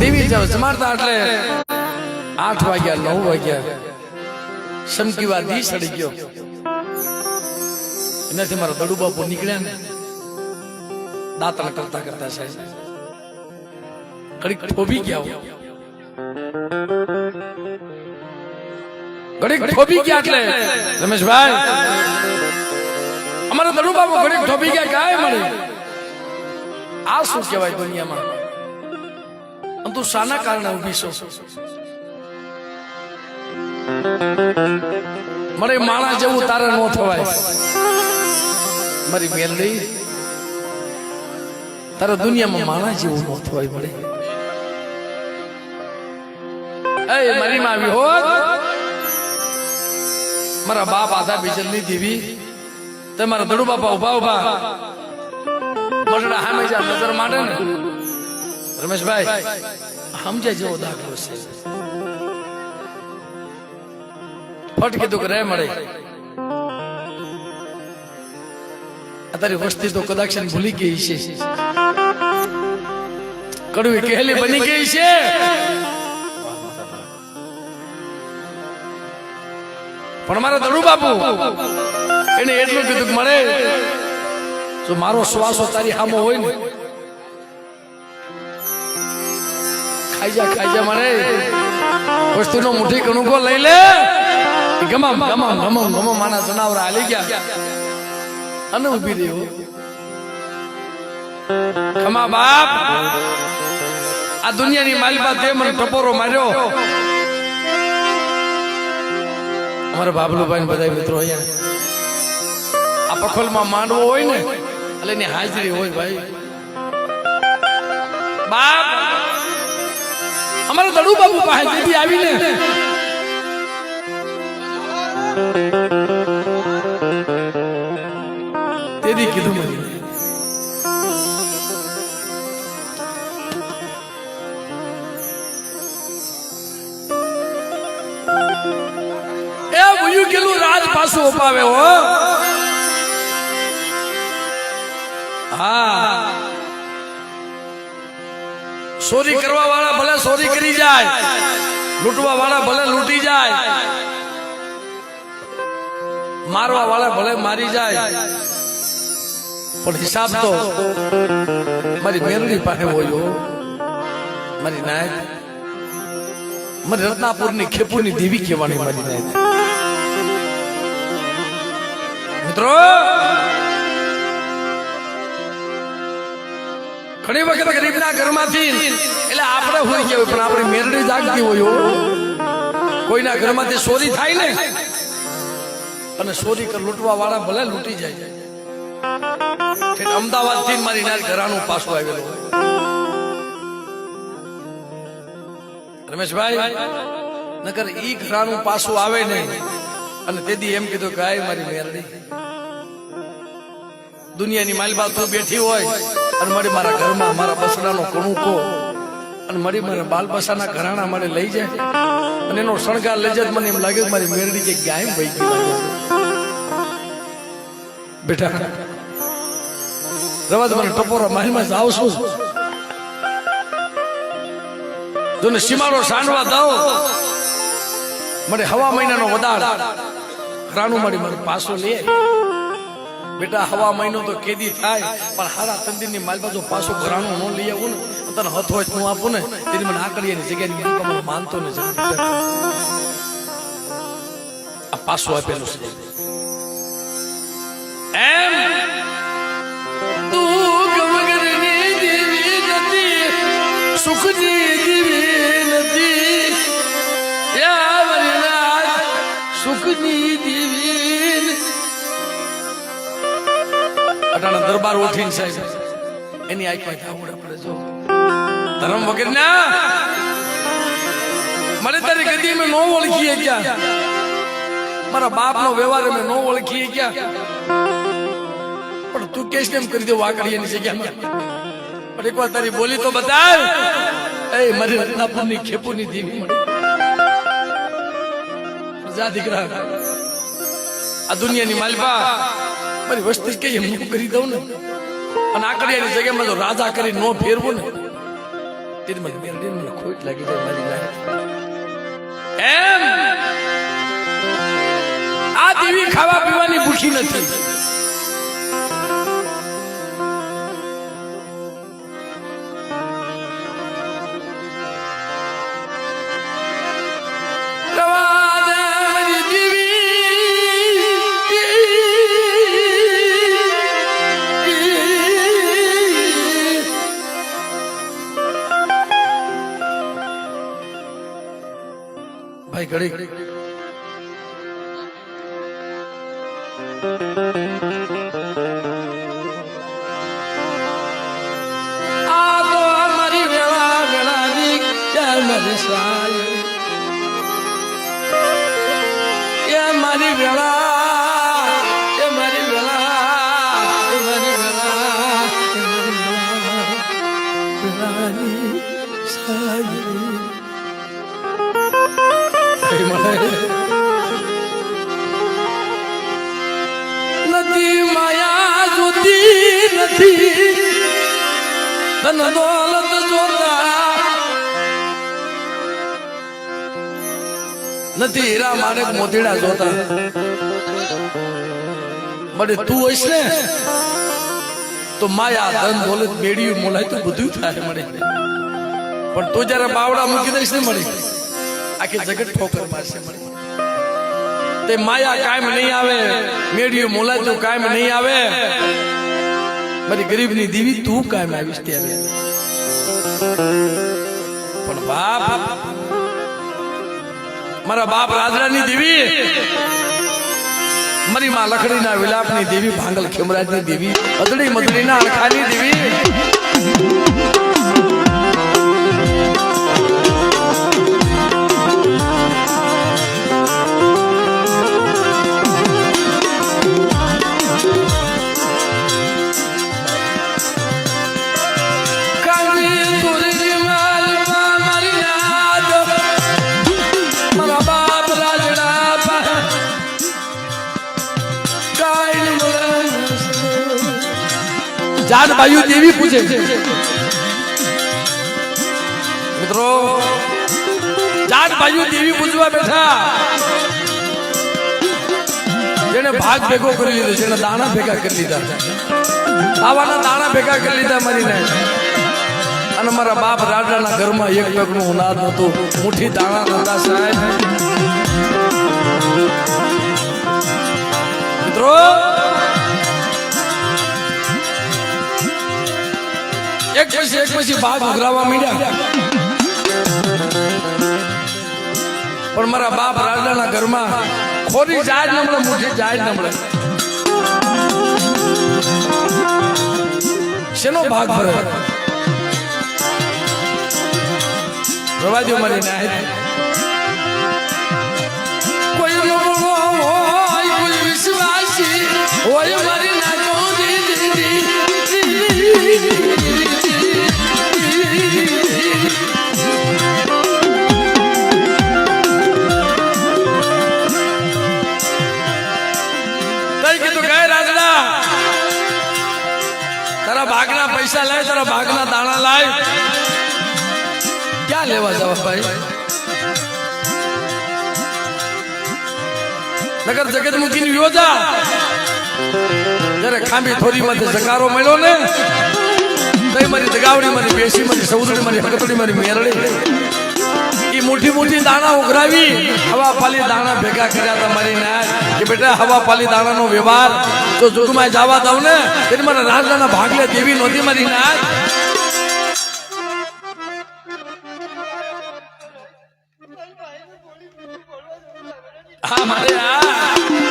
દેવી જમાડતા એટલે આઠ વાગ્યા, નવ વાગ્યા. સમકીવા દી સડી ગયો. એનાથી મારા દડુ બાપુ નીકળ્યા ને, દાંતણ કરતા કરતા સાહેબ. ઘડીક થોભી ગયા. ઘડીક થોભી ગયા એટલે, રમેશભાઈ, અમારા દડુ બાપુ ઘડીક થોભી ગયા કાય મળે. આ શું કહેવાય દુનિયામાં? તું શાના કારણે ઊભી છો? મને માણા જેવું તારે ન થવાય. મારી મેલડી, તારે દુનિયામાં માણા જેવું ન થવાય મળે એ મારી માં આવી હોત. મારા બાપ આધા બીજલની દેવી. તે મારા દડુ બાપા ઊભા ઊભા મરડા હામે જા નજર માંડે ને. રમેશભાઈ સમજે જેવો દાખલો છે. ફટ કીધું કે રે મળે. તારી વસ્તી તો કદાચ ભૂલી ગઈ છે. કડવી કહેલી બની ગઈ છે. પણ મારા દડુ બાપુ, એને એટલું કીધું મળે. જો મારો શ્વાસો તારી સામો હોય ને ખાઈ જા ખાઈ જા મને વસ્તુનો મુઠ્ઠી કણુકો લઈ લે. ગમમ ગમમ ગમમ ગમમ માના જનાવર હાલી ગયા. અને ઊભી રહ્યો ખમા બાપ. આ દુનિયાની માલિકા તે મને ટપોરો માર્યો. અમારા બાબલુભાઈ બધા મિત્રો અહીંયા. આ પખોલમાં માંડવો હોય ને, એટલે એની હાજરી હોય ભાઈ. બાપ. અમારા દડુ બાબુ પાસે દીદી આવીને. તેદી કીધું પાછું અપાવે હો. હા. ચોરી કરવા વાળા ભલે ચોરી કરી જાય. લૂંટવા વાળા ભલે લૂંટી જાય. મારવા વાળા ભલે મારી જાય. પણ હિસાબ તો મારી મેરડી પાસે હોય મારી નાયક. ની રત્નાપુરની ખેપુરની દેવી કહેવાની મારી નાયક. મિત્રો ઘણી વખત ગરીબના ઘરમાંથી, એટલે આપણે હોય ગયા પણ આપણી મેરડી જાગતી હોય. કોઈના ઘરમાંથી ચોરી થાય ને અને ચોરી લૂંટવા વાળા ભલે લૂંટી જાય અમદાવાદથી મારી નાર ઘરાનું પાછું આવેલું. રમેશભાઈ, નકર ઈ ઘરાનું પાછું આવે નહીં અને તેથી એમ કીધું કે મારી મેરડી દુનિયાની માલબા તું બેઠી હોય અને મારી મારા ઘરમાં મારા બસડાનો કણુકો અને મારી મારા બાલ બસાના ઘરાણા મને લઈ જાય અને એનો શણગાર લઈ જાય મને એમ લાગે મારી મેરડી કે ગાયમ ભાઈ ગઈ બેટા, રવા મને ટપોરા મારીમાં જાવ આવશું. જોને સીમાડો સાંડવા દો મને હવા મહિનાનો વધાર ઘરાણું મારી મને પાછો લે. બેટા, હવા મહિનો તો કેદી થાય, પણ હારા તંદીરની માલ બાજુ પાછો ઘરાણું ન લઈ આવું ને, તને હથ હોય હું આપું ને, તેની મને જગ્યાની માલિકા મને માનતો ને આ પાછું આપેલું છે. એમ? તું ગમગરની દેવી નથી સુખની અટાણા દરબાર ઉઠીને સાહેબ, એની આંખમાં ધાવડ આપણે જો. ધર્મ વગર ના. મને તારી ગદી મેં નો ઓળખીએ ક્યાં? મારા બાપ નો વ્યવહાર મેં નો ઓળખીએ ક્યાં? પણ તું કેસ કેમ કરી દે વાકડીયાની જગ્યા પણ એકવાર તારી બોલી તો બતાવ. એ, મારી રત્નાપુરની ખેપુની દીવી મળી. દીકરા. આ દુનિયાની માલપા. મારી વસ્તી કે એમ કરી દઉં ને. અને આકડિયાની જગ્યામાં જો રાજા કરી નો ફેરવું ને. તેથી મને બેરડી મને ખોટ લાગી જાય મારી લાઈફ. એમ! આ દેવી ખાવા પીવાની ભૂખી નથી. ભાઈ ઘડી. આ તો અમારી વેળા વેળાની મારી સાય એ મારી વેળા મારી નથી માયા જોતી નથી. ધન દોલત જોતા. નથી હીરા મારે મોતીડા જોતા. મને તું હોઈશ ને, તો માયા ધન દોલત મેળ્યું, મોલાય તો બધું થાય મળે પણ તું જયારે બાવડા મૂકી દઈશ ને મળે આખી જગત ઠોકર મારશે તે માયા કાયમ નહીં આવે મેડિયું મોલાય કાયમ નહીં આવે. મારી ગરીબની દીવી તું કાયમ આવીશ ત્યારે. પણ બાપ, મારા બાપ રાજરાની દેવી, મારી માં લખડીના વિલાપની દેવી, ભાંગલ ખેમરાજની દેવી અદડી મદડીના અણખાની દેવી. જાન બાયુ દેવી પૂછે? મિત્રો જાન બાયુ દેવી પૂજવા બેઠા? જેને ભાગ ભેગો કરી લીધો જેને દાણા ભેગા કરી લીધા. આવાના દાણા ભેગા કરી લીધા મરીને. અને મારા બાપ રાજાના ઘરમાં એક પગનું અનાજ નતું મુઠ્ઠી દાણા નતા સાહેબ. એક પછી ભાગ ઉઘરાવા માંડ્યા. પણ મારા બાપ રાજાના ઘરમાં ખોરી જાય નમળે મળે જાય નમળે શેનો ભાગ ભરે? રવા દો મારી કોઈ કોઈ વિશ્વાસી, હોય તારા ભાગના દાણા લાય. ક્યાં લેવા જવા ભાઈ? નગર જગત મૂકીને યોજા. જયારે ખાંભી થોડી માંથી જકારો મળ્યો ને તઈ મારી દગાવડી મારી બેસી મારી સૌદડી મારી હકતડી મારી મેરડી. ઈ મોટી મોટી દાણા ઉઘરાવી હવા પાલી દાણા ભેગા કર્યા હતા મારી નાય. કે બેટા હવા પાલી દાણાનો વ્યવહાર જો જુગમાં જવા દઉં ને તેની મારા રાજાના ભાગલે દેવી નહોતી મારી નાય હા, મારે આ.